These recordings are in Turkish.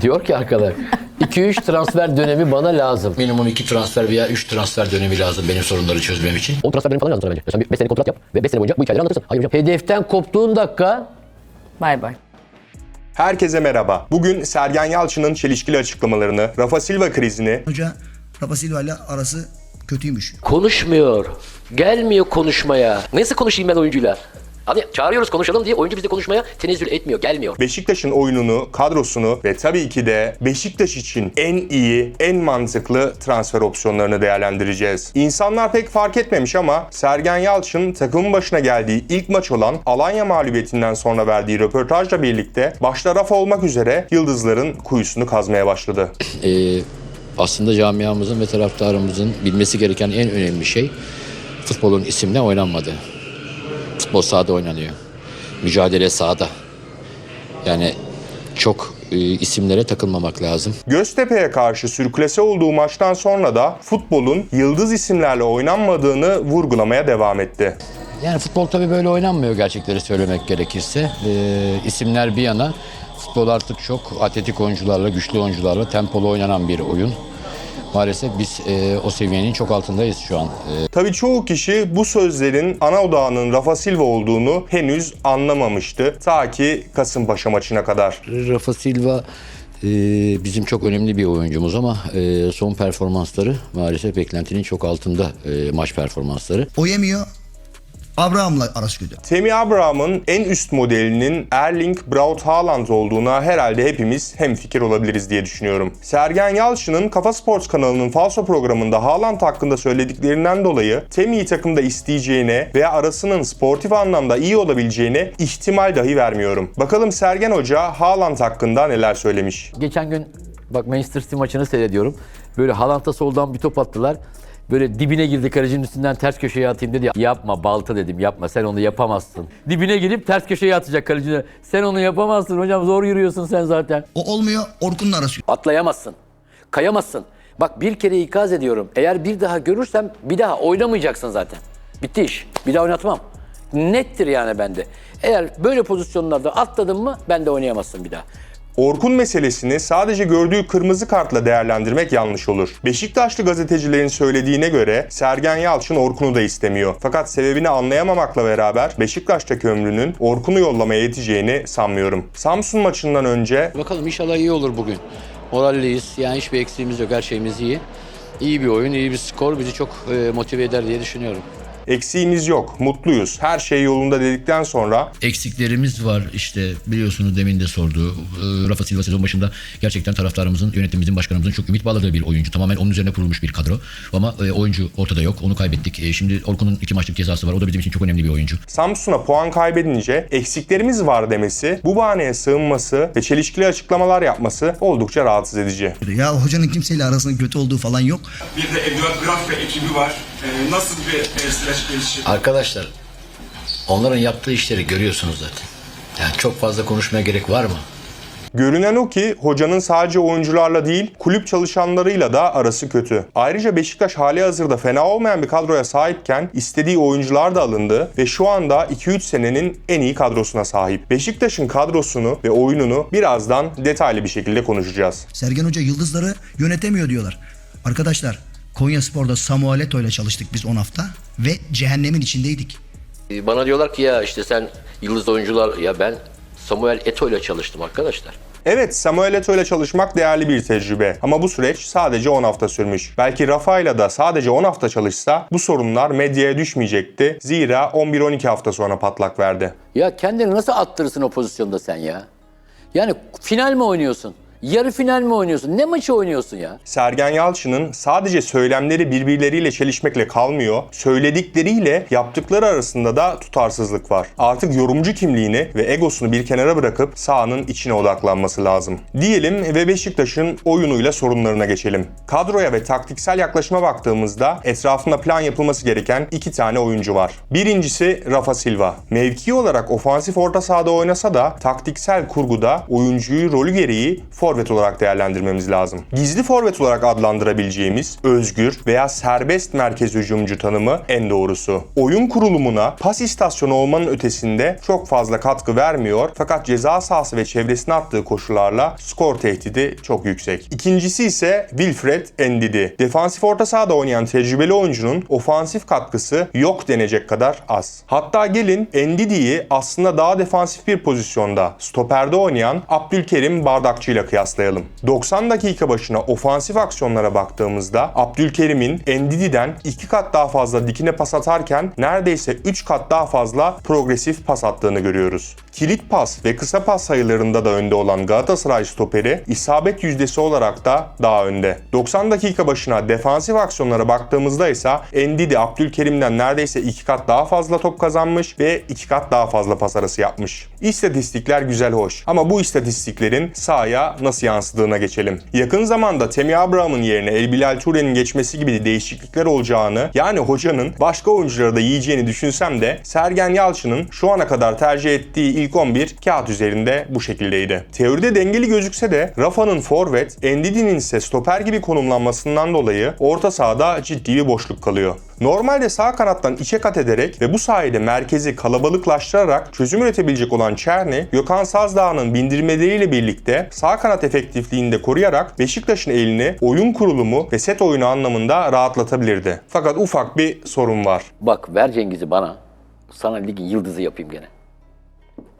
Diyor ki arkadaş 2-3 transfer dönemi bana lazım. Minimum 2 transfer veya 3 transfer dönemi lazım benim sorunları çözmem için. O transfer dönemi falan lazım sana bence. Sen 5 sene kontrat yap ve 5 sene boyunca bu hikayeleri anlatırsın. Hayır hocam. Hedeften koptuğun dakika Bay bay. Herkese merhaba. Bugün Sergen Yalçın'ın çelişkili açıklamalarını, Rafa Silva krizini, Hoca Rafa Silva ile arası kötüymüş. konuşmuyor. Gelmiyor konuşmaya. Nasıl konuşayım ben oyuncuyla? Hadi çağırıyoruz konuşalım diye oyuncu bizi konuşmaya tenezzül etmiyor, gelmiyor. Beşiktaş'ın oyununu, kadrosunu ve tabii ki de Beşiktaş için en iyi, en mantıklı transfer opsiyonlarını değerlendireceğiz. İnsanlar pek fark etmemiş ama Sergen Yalçın takımın başına geldiği ilk maç olan Alanya mağlubiyetinden sonra verdiği röportajla birlikte başta Rafa olmak üzere yıldızların kuyusunu kazmaya başladı. Ee, aslında camiamızın ve taraftarımızın bilmesi gereken en önemli şey futbolun isimle oynanmadı. Futbol sahada oynanıyor. Mücadele sahada. Yani çok e, isimlere takılmamak lazım. Göztepe'ye karşı sürklese olduğu maçtan sonra da futbolun yıldız isimlerle oynanmadığını vurgulamaya devam etti. Yani futbol tabii böyle oynanmıyor gerçekleri söylemek gerekirse. Ee, isimler bir yana futbol artık çok atletik oyuncularla, güçlü oyuncularla tempolu oynanan bir oyun. Maalesef biz e, o seviyenin çok altındayız şu an. Ee, Tabii çoğu kişi bu sözlerin ana odağının Rafa Silva olduğunu henüz anlamamıştı. Ta ki Kasımpaşa maçına kadar. Rafa Silva e, bizim çok önemli bir oyuncumuz ama e, son performansları maalesef beklentinin çok altında e, maç performansları. O yemiyor. Abraham'la arası kötü. Temi Abraham'ın en üst modelinin Erling Braut Haaland olduğuna herhalde hepimiz hemfikir olabiliriz diye düşünüyorum. Sergen Yalçın'ın Kafa Sports kanalının Falso programında Haaland hakkında söylediklerinden dolayı Temi'yi takımda isteyeceğine veya arasının sportif anlamda iyi olabileceğine ihtimal dahi vermiyorum. Bakalım Sergen Hoca Haaland hakkında neler söylemiş. Geçen gün bak Manchester City maçını seyrediyorum. Böyle Haaland'a soldan bir top attılar. Böyle dibine girdi kalecinin üstünden ters köşeye atayım dedi. Yapma balta dedim yapma sen onu yapamazsın. Dibine girip ters köşeye atacak kalecine. Sen onu yapamazsın hocam zor yürüyorsun sen zaten. O olmuyor. Orkun'la arası. Atlayamazsın. Kayamazsın. Bak bir kere ikaz ediyorum. Eğer bir daha görürsem bir daha oynamayacaksın zaten. Bitti iş. Bir daha oynatmam. Nettir yani bende. Eğer böyle pozisyonlarda atladın mı ben de oynayamazsın bir daha. Orkun meselesini sadece gördüğü kırmızı kartla değerlendirmek yanlış olur. Beşiktaşlı gazetecilerin söylediğine göre Sergen Yalçın Orkun'u da istemiyor. Fakat sebebini anlayamamakla beraber Beşiktaş'taki ömrünün Orkun'u yollamaya yeteceğini sanmıyorum. Samsun maçından önce Bakalım inşallah iyi olur bugün. Moralliyiz. Yani hiçbir eksiğimiz yok. Her şeyimiz iyi. İyi bir oyun, iyi bir skor bizi çok e, motive eder diye düşünüyorum. Eksiğimiz yok, mutluyuz, her şey yolunda dedikten sonra eksiklerimiz var. İşte biliyorsunuz demin de sordu. Ee, Rafa Silva sezon başında gerçekten taraftarımızın, yönetimimizin, başkanımızın çok ümit bağladığı bir oyuncu. Tamamen onun üzerine kurulmuş bir kadro. Ama e, oyuncu ortada yok. Onu kaybettik. E, şimdi Orkun'un iki maçlık cezası var. O da bizim için çok önemli bir oyuncu. Samsun'a puan kaybedince eksiklerimiz var demesi, bu bahaneye sığınması ve çelişkili açıklamalar yapması oldukça rahatsız edici. Ya hocanın kimseyle arasının kötü olduğu falan yok. Bir de Eduard Graf ve ekibi var. Ee, nasıl bir e, süreç? Arkadaşlar, onların yaptığı işleri görüyorsunuz zaten. Yani çok fazla konuşmaya gerek var mı? Görünen o ki hocanın sadece oyuncularla değil kulüp çalışanlarıyla da arası kötü. Ayrıca Beşiktaş hali hazırda fena olmayan bir kadroya sahipken istediği oyuncular da alındı ve şu anda 2-3 senenin en iyi kadrosuna sahip. Beşiktaş'ın kadrosunu ve oyununu birazdan detaylı bir şekilde konuşacağız. Sergen Hoca yıldızları yönetemiyor diyorlar. Arkadaşlar Konya Spor'da Samuel Eto'o ile çalıştık biz 10 hafta ve cehennemin içindeydik. E, Bana diyorlar ki ya işte sen yıldız oyuncular... Ya ben Samuel Eto'o ile çalıştım arkadaşlar. Evet Samuel Eto'o ile çalışmak değerli bir tecrübe ama bu süreç sadece 10 hafta sürmüş. Belki Rafa'yla da sadece 10 hafta çalışsa bu sorunlar medyaya düşmeyecekti. Zira 11-12 hafta sonra patlak verdi. Ya kendini nasıl attırırsın o pozisyonda sen ya? Yani final mi oynuyorsun? Yarı final mi oynuyorsun? Ne maçı oynuyorsun ya? Sergen Yalçın'ın sadece söylemleri birbirleriyle çelişmekle kalmıyor, söyledikleriyle yaptıkları arasında da tutarsızlık var. Artık yorumcu kimliğini ve egosunu bir kenara bırakıp sahanın içine odaklanması lazım. Diyelim ve Beşiktaş'ın oyunuyla sorunlarına geçelim. Kadroya ve taktiksel yaklaşıma baktığımızda etrafında plan yapılması gereken iki tane oyuncu var. Birincisi Rafa Silva. Mevki olarak ofansif orta sahada oynasa da taktiksel kurguda oyuncuyu rolü gereği forvet forvet olarak değerlendirmemiz lazım. Gizli forvet olarak adlandırabileceğimiz özgür veya serbest merkez hücumcu tanımı en doğrusu. Oyun kurulumuna pas istasyonu olmanın ötesinde çok fazla katkı vermiyor fakat ceza sahası ve çevresine attığı koşularla skor tehdidi çok yüksek. İkincisi ise Wilfred Ndidi. Defansif orta sahada oynayan tecrübeli oyuncunun ofansif katkısı yok denecek kadar az. Hatta gelin Ndidi'yi aslında daha defansif bir pozisyonda stoperde oynayan Abdülkerim Bardakçı ile kıyaslayalım. 90 dakika başına ofansif aksiyonlara baktığımızda Abdülkerim'in Ndidi'den 2 kat daha fazla dikine pas atarken neredeyse 3 kat daha fazla progresif pas attığını görüyoruz. Kilit pas ve kısa pas sayılarında da önde olan Galatasaray stoperi isabet yüzdesi olarak da daha önde. 90 dakika başına defansif aksiyonlara baktığımızda ise Ndidi Abdülkerim'den neredeyse 2 kat daha fazla top kazanmış ve 2 kat daha fazla pas arası yapmış. İstatistikler güzel hoş ama bu istatistiklerin sahaya nasıl yansıdığına geçelim. Yakın zamanda Temi Abraham'ın yerine El Bilal Toure'nin geçmesi gibi değişiklikler olacağını yani hocanın başka oyuncuları da yiyeceğini düşünsem de Sergen Yalçın'ın şu ana kadar tercih ettiği ilk 11 kağıt üzerinde bu şekildeydi. Teoride dengeli gözükse de Rafa'nın forvet, Endidi'nin ise stoper gibi konumlanmasından dolayı orta sahada ciddi bir boşluk kalıyor. Normalde sağ kanattan içe kat ederek ve bu sayede merkezi kalabalıklaştırarak çözüm üretebilecek olan Çerni, Gökhan Sazdağ'ın bindirmeleriyle birlikte sağ kanat efektifliğini de koruyarak Beşiktaş'ın elini oyun kurulumu ve set oyunu anlamında rahatlatabilirdi. Fakat ufak bir sorun var. Bak ver Cengiz'i bana. Sana ligin yıldızı yapayım gene.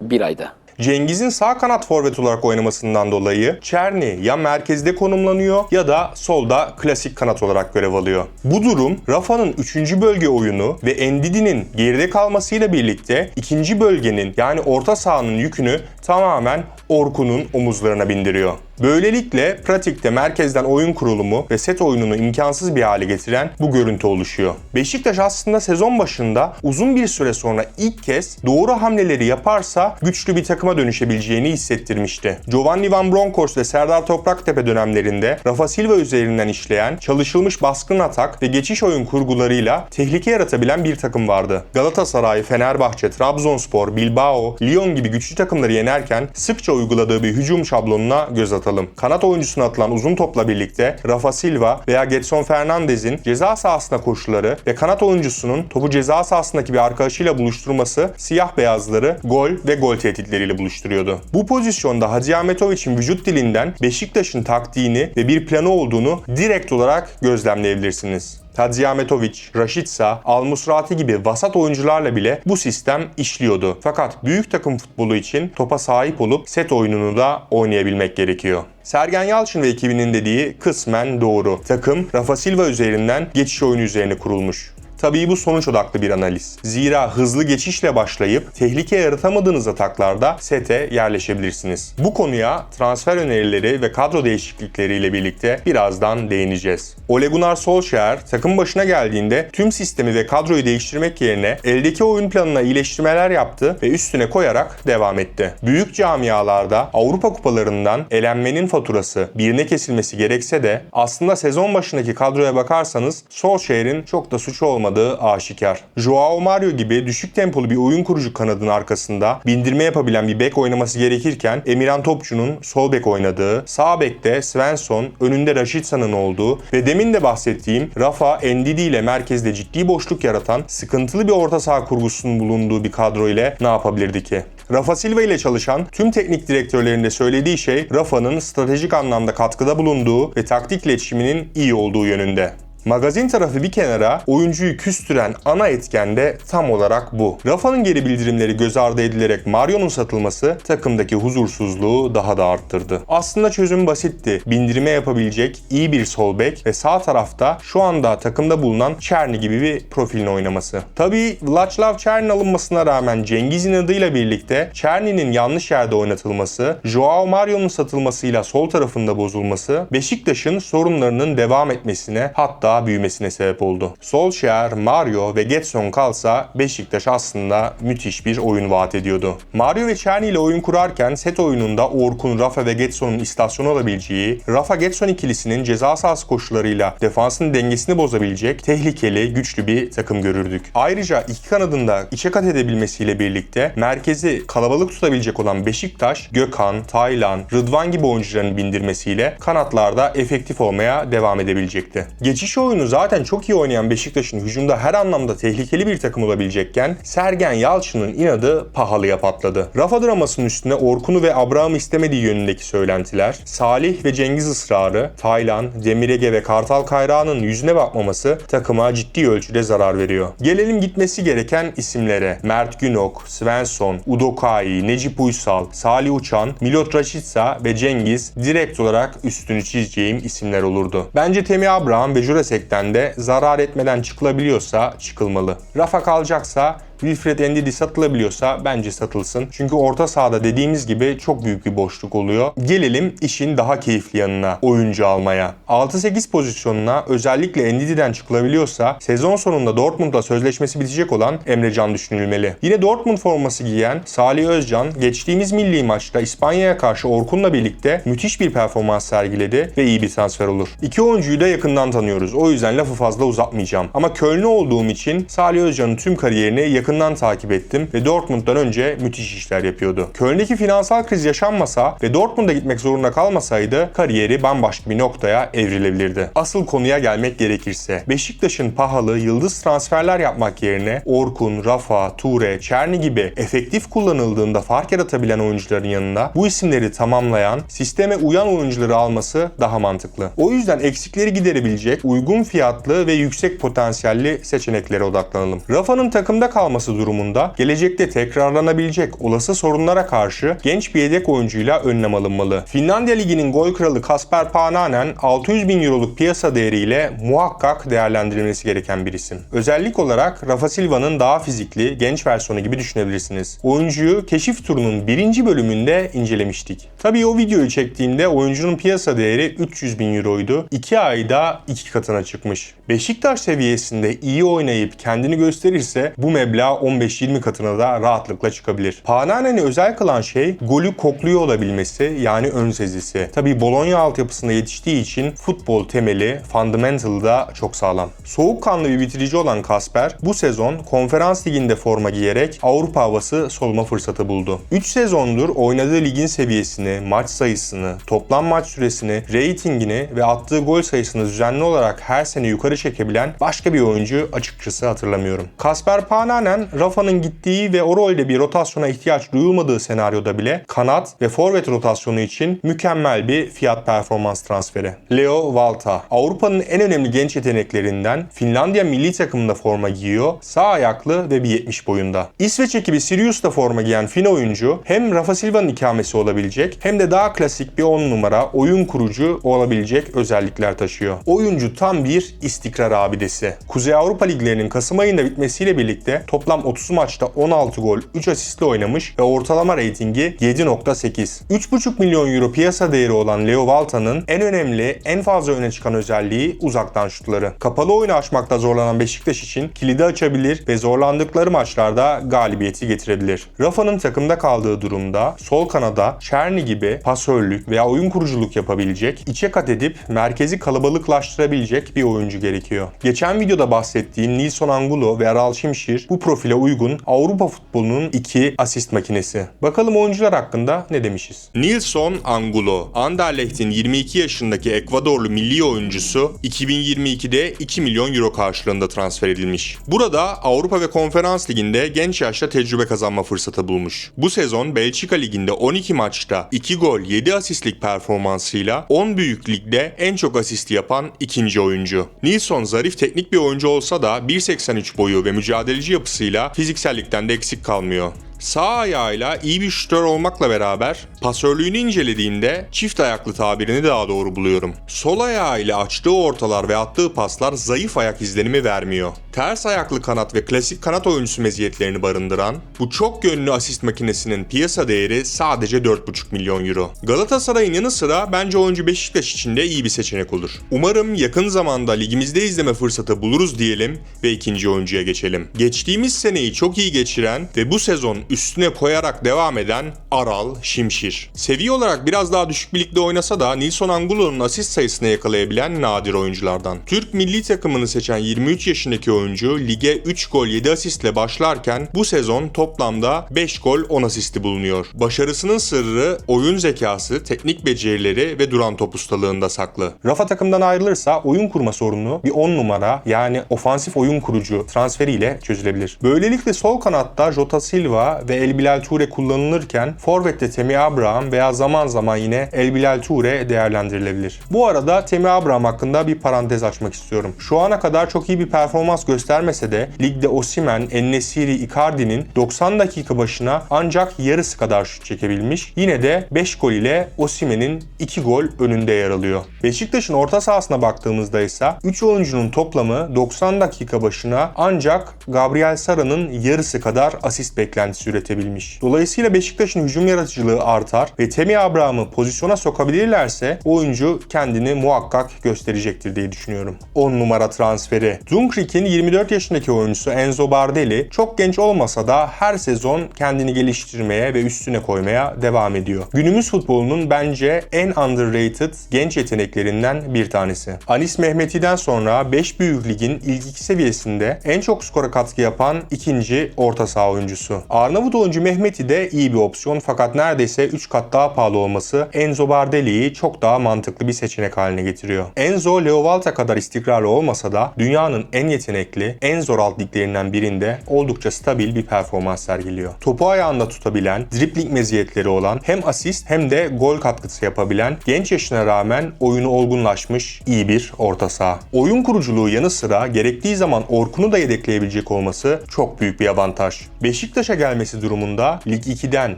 Bir ayda. Cengiz'in sağ kanat forvet olarak oynamasından dolayı Çerni ya merkezde konumlanıyor ya da solda klasik kanat olarak görev alıyor. Bu durum Rafa'nın 3. bölge oyunu ve Ndidi'nin geride kalmasıyla birlikte ikinci bölgenin yani orta sahanın yükünü tamamen Orkun'un omuzlarına bindiriyor. Böylelikle pratikte merkezden oyun kurulumu ve set oyununu imkansız bir hale getiren bu görüntü oluşuyor. Beşiktaş aslında sezon başında uzun bir süre sonra ilk kez doğru hamleleri yaparsa güçlü bir takıma dönüşebileceğini hissettirmişti. Giovanni Van Bronckhorst ve Serdar Topraktepe dönemlerinde Rafa Silva üzerinden işleyen, çalışılmış baskın atak ve geçiş oyun kurgularıyla tehlike yaratabilen bir takım vardı. Galatasaray, Fenerbahçe, Trabzonspor, Bilbao, Lyon gibi güçlü takımları yenerken sıkça uyguladığı bir hücum şablonuna göz atalım. Kanat oyuncusuna atılan uzun topla birlikte Rafa Silva veya Getson Fernandez'in ceza sahasına koşuları ve kanat oyuncusunun topu ceza sahasındaki bir arkadaşıyla buluşturması siyah beyazları gol ve gol tehditleriyle buluşturuyordu. Bu pozisyonda Hacı Ahmetoviç'in vücut dilinden Beşiktaş'ın taktiğini ve bir planı olduğunu direkt olarak gözlemleyebilirsiniz. Tadziametovic, Rashica, Al Musrati gibi vasat oyuncularla bile bu sistem işliyordu. Fakat büyük takım futbolu için topa sahip olup set oyununu da oynayabilmek gerekiyor. Sergen Yalçın ve ekibinin dediği kısmen doğru. Takım Rafa Silva üzerinden geçiş oyunu üzerine kurulmuş. Tabii bu sonuç odaklı bir analiz. Zira hızlı geçişle başlayıp tehlike yaratamadığınız ataklarda sete yerleşebilirsiniz. Bu konuya transfer önerileri ve kadro değişiklikleriyle birlikte birazdan değineceğiz. Ole Gunnar Solskjaer takım başına geldiğinde tüm sistemi ve kadroyu değiştirmek yerine eldeki oyun planına iyileştirmeler yaptı ve üstüne koyarak devam etti. Büyük camialarda Avrupa kupalarından elenmenin faturası birine kesilmesi gerekse de aslında sezon başındaki kadroya bakarsanız Solskjaer'in çok da suçu olmadığı aşikar. Joao Mario gibi düşük tempolu bir oyun kurucu kanadın arkasında bindirme yapabilen bir bek oynaması gerekirken Emirhan Topçu'nun sol bek oynadığı, sağ bekte Svensson, önünde Rashica'nın olduğu ve demin de bahsettiğim Rafa, Ndidi ile merkezde ciddi boşluk yaratan sıkıntılı bir orta saha kurgusunun bulunduğu bir kadro ile ne yapabilirdi ki? Rafa Silva ile çalışan tüm teknik direktörlerin de söylediği şey Rafa'nın stratejik anlamda katkıda bulunduğu ve taktik iletişiminin iyi olduğu yönünde. Magazin tarafı bir kenara oyuncuyu küstüren ana etken de tam olarak bu. Rafa'nın geri bildirimleri göz ardı edilerek Mario'nun satılması takımdaki huzursuzluğu daha da arttırdı. Aslında çözüm basitti. Bindirme yapabilecek iyi bir sol bek ve sağ tarafta şu anda takımda bulunan Çerni gibi bir profilin oynaması. Tabii Vlaclav Çerni alınmasına rağmen Cengiz'in adıyla birlikte Çerni'nin yanlış yerde oynatılması, Joao Mario'nun satılmasıyla sol tarafında bozulması Beşiktaş'ın sorunlarının devam etmesine hatta daha büyümesine sebep oldu. Solskjaer, Mario ve Getson kalsa Beşiktaş aslında müthiş bir oyun vaat ediyordu. Mario ve Çerni ile oyun kurarken set oyununda Orkun, Rafa ve Getson'un istasyonu olabileceği, Rafa Getson ikilisinin ceza sahası koşullarıyla defansın dengesini bozabilecek tehlikeli, güçlü bir takım görürdük. Ayrıca iki kanadında içe kat edebilmesiyle birlikte merkezi kalabalık tutabilecek olan Beşiktaş, Gökhan, Taylan, Rıdvan gibi oyuncuların bindirmesiyle kanatlarda efektif olmaya devam edebilecekti. Geçiş oyunu zaten çok iyi oynayan Beşiktaş'ın hücumda her anlamda tehlikeli bir takım olabilecekken Sergen Yalçın'ın inadı pahalıya patladı. Rafa dramasının üstüne Orkun'u ve Abraham'ı istemediği yönündeki söylentiler, Salih ve Cengiz ısrarı, Taylan, Demirege ve Kartal Kayrağı'nın yüzüne bakmaması takıma ciddi ölçüde zarar veriyor. Gelelim gitmesi gereken isimlere. Mert Günok, Svensson, Udokai, Necip Uysal, Salih Uçan, Milot Rashica ve Cengiz direkt olarak üstünü çizeceğim isimler olurdu. Bence Temi Abraham ve Jurasek'ten de zarar etmeden çıkılabiliyorsa çıkılmalı. Rafa kalacaksa Wilfred Ndidi satılabiliyorsa bence satılsın. Çünkü orta sahada dediğimiz gibi çok büyük bir boşluk oluyor. Gelelim işin daha keyifli yanına, oyuncu almaya. 6-8 pozisyonuna özellikle Ndidi'den çıkılabiliyorsa sezon sonunda Dortmund'la sözleşmesi bitecek olan Emre Can düşünülmeli. Yine Dortmund forması giyen Salih Özcan geçtiğimiz milli maçta İspanya'ya karşı Orkun'la birlikte müthiş bir performans sergiledi ve iyi bir transfer olur. İki oyuncuyu da yakından tanıyoruz. O yüzden lafı fazla uzatmayacağım. Ama Köln'ü olduğum için Salih Özcan'ın tüm kariyerini yakın yakından takip ettim ve Dortmund'dan önce müthiş işler yapıyordu. Köln'deki finansal kriz yaşanmasa ve Dortmund'a gitmek zorunda kalmasaydı kariyeri bambaşka bir noktaya evrilebilirdi. Asıl konuya gelmek gerekirse Beşiktaş'ın pahalı yıldız transferler yapmak yerine Orkun, Rafa, Ture, Çerni gibi efektif kullanıldığında fark yaratabilen oyuncuların yanında bu isimleri tamamlayan, sisteme uyan oyuncuları alması daha mantıklı. O yüzden eksikleri giderebilecek uygun fiyatlı ve yüksek potansiyelli seçeneklere odaklanalım. Rafa'nın takımda kalması durumunda gelecekte tekrarlanabilecek olası sorunlara karşı genç bir yedek oyuncuyla önlem alınmalı. Finlandiya Ligi'nin gol kralı Kasper Pananen 600 bin euroluk piyasa değeriyle muhakkak değerlendirilmesi gereken bir isim. Özellik olarak Rafa Silva'nın daha fizikli, genç versiyonu gibi düşünebilirsiniz. Oyuncuyu keşif turunun birinci bölümünde incelemiştik. Tabii o videoyu çektiğimde oyuncunun piyasa değeri 300 bin euroydu. 2 ayda 2 katına çıkmış. Beşiktaş seviyesinde iyi oynayıp kendini gösterirse bu meblağ 15-20 katına da rahatlıkla çıkabilir. Pananen'i özel kılan şey golü kokluyor olabilmesi yani ön sezisi. Tabii Bologna altyapısında yetiştiği için futbol temeli fundamental'da çok sağlam. Soğukkanlı bir bitirici olan Kasper bu sezon konferans liginde forma giyerek Avrupa havası solma fırsatı buldu. 3 sezondur oynadığı ligin seviyesini, maç sayısını, toplam maç süresini, reytingini ve attığı gol sayısını düzenli olarak her sene yukarı çekebilen başka bir oyuncu açıkçası hatırlamıyorum. Kasper Pananen, Rafa'nın gittiği ve o rolde bir rotasyona ihtiyaç duyulmadığı senaryoda bile kanat ve forvet rotasyonu için mükemmel bir fiyat performans transferi. Leo Valta, Avrupa'nın en önemli genç yeteneklerinden Finlandiya milli takımında forma giyiyor, sağ ayaklı ve bir 70 boyunda. İsveç ekibi Sirius'ta forma giyen Fin oyuncu hem Rafa Silva'nın ikamesi olabilecek hem de daha klasik bir 10 numara oyun kurucu olabilecek özellikler taşıyor. Oyuncu tam bir istikrar abidesi. Kuzey Avrupa liglerinin Kasım ayında bitmesiyle birlikte toplam 30 maçta 16 gol, 3 asistle oynamış ve ortalama reytingi 7.8. 3,5 milyon euro piyasa değeri olan Leo Valta'nın en önemli, en fazla öne çıkan özelliği uzaktan şutları. Kapalı oyunu aşmakta zorlanan Beşiktaş için kilidi açabilir ve zorlandıkları maçlarda galibiyeti getirebilir. Rafa'nın takımda kaldığı durumda sol kanada Çerni gibi pasörlük veya oyun kuruculuk yapabilecek, içe kat edip merkezi kalabalıklaştırabilecek bir oyuncu gerekiyor. Geçen videoda bahsettiğim Nilson Angulo ve Aral Şimşir bu profile uygun Avrupa futbolunun iki asist makinesi. Bakalım oyuncular hakkında ne demişiz? Nilson Angulo, Anderlecht'in 22 yaşındaki Ekvadorlu milli oyuncusu 2022'de 2 milyon euro karşılığında transfer edilmiş. Burada Avrupa ve Konferans Ligi'nde genç yaşta tecrübe kazanma fırsatı bulmuş. Bu sezon Belçika Ligi'nde 12 maçta 2 gol 7 asistlik performansıyla 10 büyük ligde en çok asist yapan ikinci oyuncu. Nilsson zarif teknik bir oyuncu olsa da 1.83 boyu ve mücadeleci yapısıyla fiziksellikten de eksik kalmıyor. Sağ ayağıyla iyi bir şutör olmakla beraber pasörlüğünü incelediğimde çift ayaklı tabirini daha doğru buluyorum. Sol ayağıyla açtığı ortalar ve attığı paslar zayıf ayak izlenimi vermiyor. Ters ayaklı kanat ve klasik kanat oyuncusu meziyetlerini barındıran bu çok yönlü asist makinesinin piyasa değeri sadece 4,5 milyon euro. Galatasaray'ın yanı sıra bence oyuncu Beşiktaş için de iyi bir seçenek olur. Umarım yakın zamanda ligimizde izleme fırsatı buluruz diyelim ve ikinci oyuncuya geçelim. Geçtiğimiz seneyi çok iyi geçiren ve bu sezon üstüne koyarak devam eden Aral Şimşir. Seviye olarak biraz daha düşük bir ligde oynasa da Nilson Angulo'nun asist sayısını yakalayabilen nadir oyunculardan. Türk milli takımını seçen 23 yaşındaki oyuncu lige 3 gol 7 asistle başlarken bu sezon toplamda 5 gol 10 asisti bulunuyor. Başarısının sırrı oyun zekası, teknik becerileri ve duran top ustalığında saklı. Rafa takımdan ayrılırsa oyun kurma sorunu bir 10 numara yani ofansif oyun kurucu transferiyle çözülebilir. Böylelikle sol kanatta Jota Silva ve El Bilal Toure kullanılırken forvette Temi Abraham veya zaman zaman yine El Bilal Toure değerlendirilebilir. Bu arada Temi Abraham hakkında bir parantez açmak istiyorum. Şu ana kadar çok iyi bir performans göstermese de ligde Osimen, Ennesiri, Icardi'nin 90 dakika başına ancak yarısı kadar şut çekebilmiş. Yine de 5 gol ile Osimen'in 2 gol önünde yer alıyor. Beşiktaş'ın orta sahasına baktığımızda ise 3 oyuncunun toplamı 90 dakika başına ancak Gabriel Sara'nın yarısı kadar asist beklentisi üretebilmiş. Dolayısıyla Beşiktaş'ın hücum yaratıcılığı artar ve Temi Abraham'ı pozisyona sokabilirlerse oyuncu kendini muhakkak gösterecektir diye düşünüyorum. 10 numara transferi. Dumfries'in 24 yaşındaki oyuncusu Enzo Bardelli çok genç olmasa da her sezon kendini geliştirmeye ve üstüne koymaya devam ediyor. Günümüz futbolunun bence en underrated genç yeteneklerinden bir tanesi. Anis Mehmeti'den sonra 5 büyük ligin ilk iki seviyesinde en çok skora katkı yapan ikinci orta saha oyuncusu. Arnavut oyuncu Mehmeti de iyi bir opsiyon fakat neredeyse 3 kat daha pahalı olması Enzo Bardelli'yi çok daha mantıklı bir seçenek haline getiriyor. Enzo Leo Valta kadar istikrarlı olmasa da dünyanın en yetenekli, en zor alt liglerinden birinde oldukça stabil bir performans sergiliyor. Topu ayağında tutabilen, dribling meziyetleri olan hem asist hem de gol katkısı yapabilen, genç yaşına rağmen oyunu olgunlaşmış iyi bir orta saha. Oyun kuruculuğu yanı sıra gerektiği zaman Orkun'u da yedekleyebilecek olması çok büyük bir avantaj. Beşiktaş'a gelmesi durumunda Lig 2'den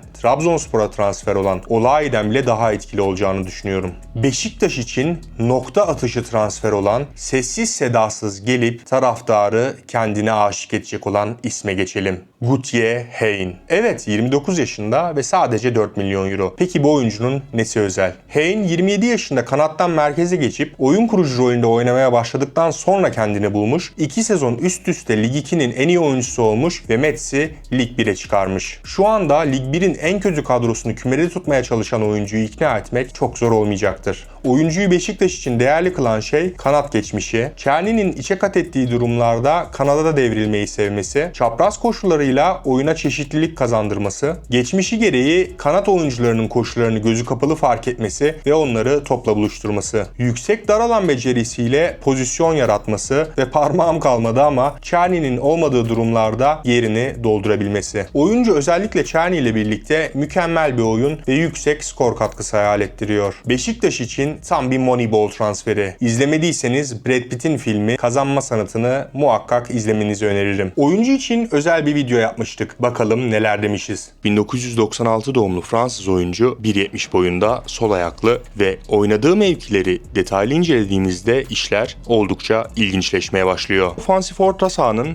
Trabzonspor'a transfer olan Olayi'den bile daha etkili olacağını düşünüyorum. Beşiktaş için nokta atışı transfer olan, sessiz sedasız gelip taraftarı kendine aşık edecek olan isme geçelim. Gutye Hein. Evet 29 yaşında ve sadece 4 milyon euro. Peki bu oyuncunun nesi özel? Hein 27 yaşında kanattan merkeze geçip oyun kurucu rolünde oynamaya başladıktan sonra kendini bulmuş. 2 sezon üst üste Lig 2'nin en iyi oyuncusu olmuş ve Mets'i Lig 1'e çıkarmış. Şu anda Lig 1'in en kötü kadrosunu kümede tutmaya çalışan oyuncuyu ikna etmek çok zor olmayacaktır. Oyuncuyu Beşiktaş için değerli kılan şey kanat geçmişi. Çerni'nin içe kat ettiği durumlarda kanada devrilmeyi sevmesi, çapraz koşularıyla oyuna çeşitlilik kazandırması, geçmişi gereği kanat oyuncularının koşularını gözü kapalı fark etmesi ve onları topla buluşturması. Yüksek dar alan becerisiyle pozisyon yaratması ve parmağım kalmadı ama Çerni'nin olmadığı durumlarda yerini doldurabilmesi. Oyuncu özellikle Çerni ile birlikte mükemmel bir oyun ve yüksek skor katkısı hayal ettiriyor. Beşiktaş için tam bir Moneyball transferi. İzlemediyseniz Brad Pitt'in filmi Kazanma Sanatı'nı muhakkak izlemenizi öneririm. Oyuncu için özel bir video yapmıştık. Bakalım neler demişiz. 1996 doğumlu Fransız oyuncu 1.70 boyunda sol ayaklı ve oynadığı mevkileri detaylı incelediğimizde işler oldukça ilginçleşmeye başlıyor. Ofansif orta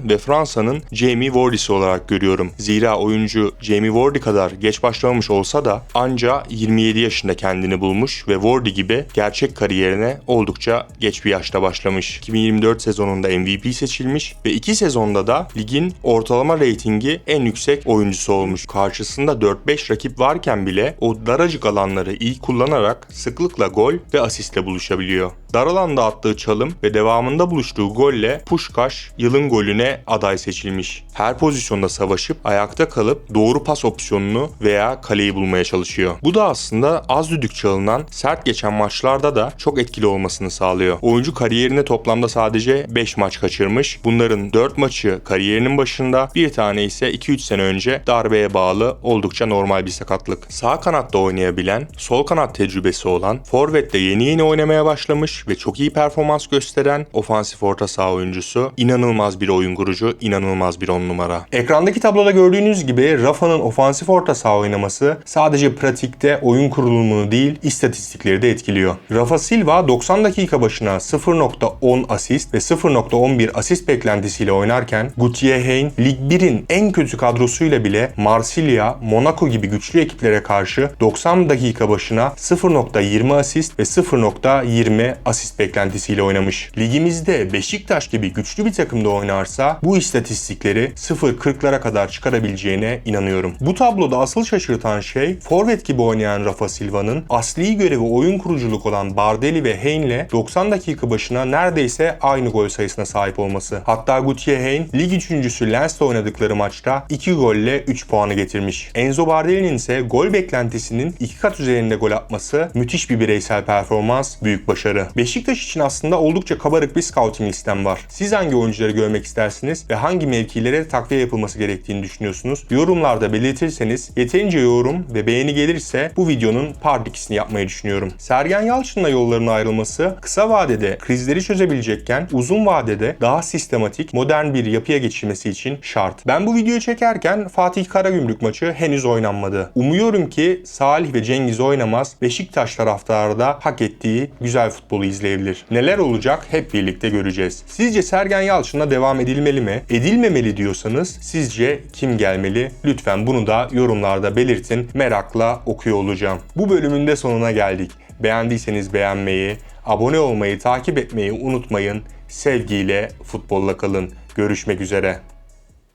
ve Fransa'nın Jamie Vardy'si olarak görüyorum. Zira oyuncu Jamie Vardy kadar geç başlamamış olsa da anca 27 yaşında kendini bulmuş ve Vardy gibi gerçek kariyerine oldukça geç bir yaşta başlamış. 2024 sezonunda MVP seçilmiş ve iki sezonda da ligin ortalama reytingi en yüksek oyuncusu olmuş. Karşısında 4-5 rakip varken bile o daracık alanları iyi kullanarak sıklıkla gol ve asistle buluşabiliyor. Dar alanda attığı çalım ve devamında buluştuğu golle Puşkaş yılın golüne aday seçilmiş. Her pozisyonda savaşıp ayakta kalıp doğru pas opsiyonunu veya kaleyi bulmaya çalışıyor. Bu da aslında az düdük çalınan sert geçen maçlarda da çok etkili olmasını sağlıyor. Oyuncu kariyerine toplamda sadece 5 maç kaçırmış. Bunların 4 maçı kariyerinin başında, bir tane ise 2-3 sene önce darbeye bağlı oldukça normal bir sakatlık. Sağ kanatta oynayabilen, sol kanat tecrübesi olan, forvette yeni yeni oynamaya başlamış ve çok iyi performans gösteren ofansif orta saha oyuncusu, inanılmaz bir oyun kurucu, inanılmaz bir on numara. Ekrandaki tabloda gördüğünüz gibi Rafa'nın ofansif orta saha oynaması sadece pratikte oyun kurulumunu değil istatistikleri de etkiliyor. Rafa Silva 90 dakika başına 0.10 asist ve 0.11 asist beklentisiyle oynarken Gutierrez'in Lig 1'in en kötü kadrosuyla bile Marsilya, Monaco gibi güçlü ekiplere karşı 90 dakika başına 0.20 asist ve 0.20 asist beklentisiyle oynamış. Ligimizde Beşiktaş gibi güçlü bir takımda oynarsa bu istatistikleri 0.40'lara kadar çıkarabileceğine inanıyorum. Bu tabloda asıl şaşırtan şey forvet gibi oynayan Rafa Silva'nın asli görevi oyun kuruculuk olan Bardelli ve Hein'le 90 dakika başına neredeyse aynı gol sayısına sahip olması. Hatta Gutierrez'in lig üçüncüsü Lens'le oynadıkları maçta 2 golle 3 puanı getirmiş. Enzo Bardelli'nin ise gol beklentisinin 2 kat üzerinde gol atması müthiş bir bireysel performans, büyük başarı. Beşiktaş için aslında oldukça kabarık bir scouting listem var. Siz hangi oyuncuları görmek istersiniz ve hangi mevkilere takviye yapılması gerektiğini düşünüyorsunuz? Yorumlarda belirtirseniz yeterince yorum ve beğeni gelirse bu videonun part 2'sini yapmayı düşünüyorum. Sergen Yalçın'la yollarının ayrılması kısa vadede krizleri çözebilecekken uzun vadede daha sistematik, modern bir yapıya geçilmesi için şart. Ben bu videoyu çekerken Fatih Karagümrük maçı henüz oynanmadı. Umuyorum ki Salih ve Cengiz oynamaz, Beşiktaş taraftarı da hak ettiği güzel futbolu izleyebilir. Neler olacak hep birlikte göreceğiz. Sizce Sergen Yalçın'la devam edilmeli mi? Edilmemeli diyorsanız sizce kim gelmeli? Lütfen bunu da yorumlarda belirtin. Merakla okuyor olacağım. Bu bölümün de sonuna geldik. Beğendiyseniz beğenmeyi, abone olmayı, takip etmeyi unutmayın. Sevgiyle futbolla kalın. Görüşmek üzere.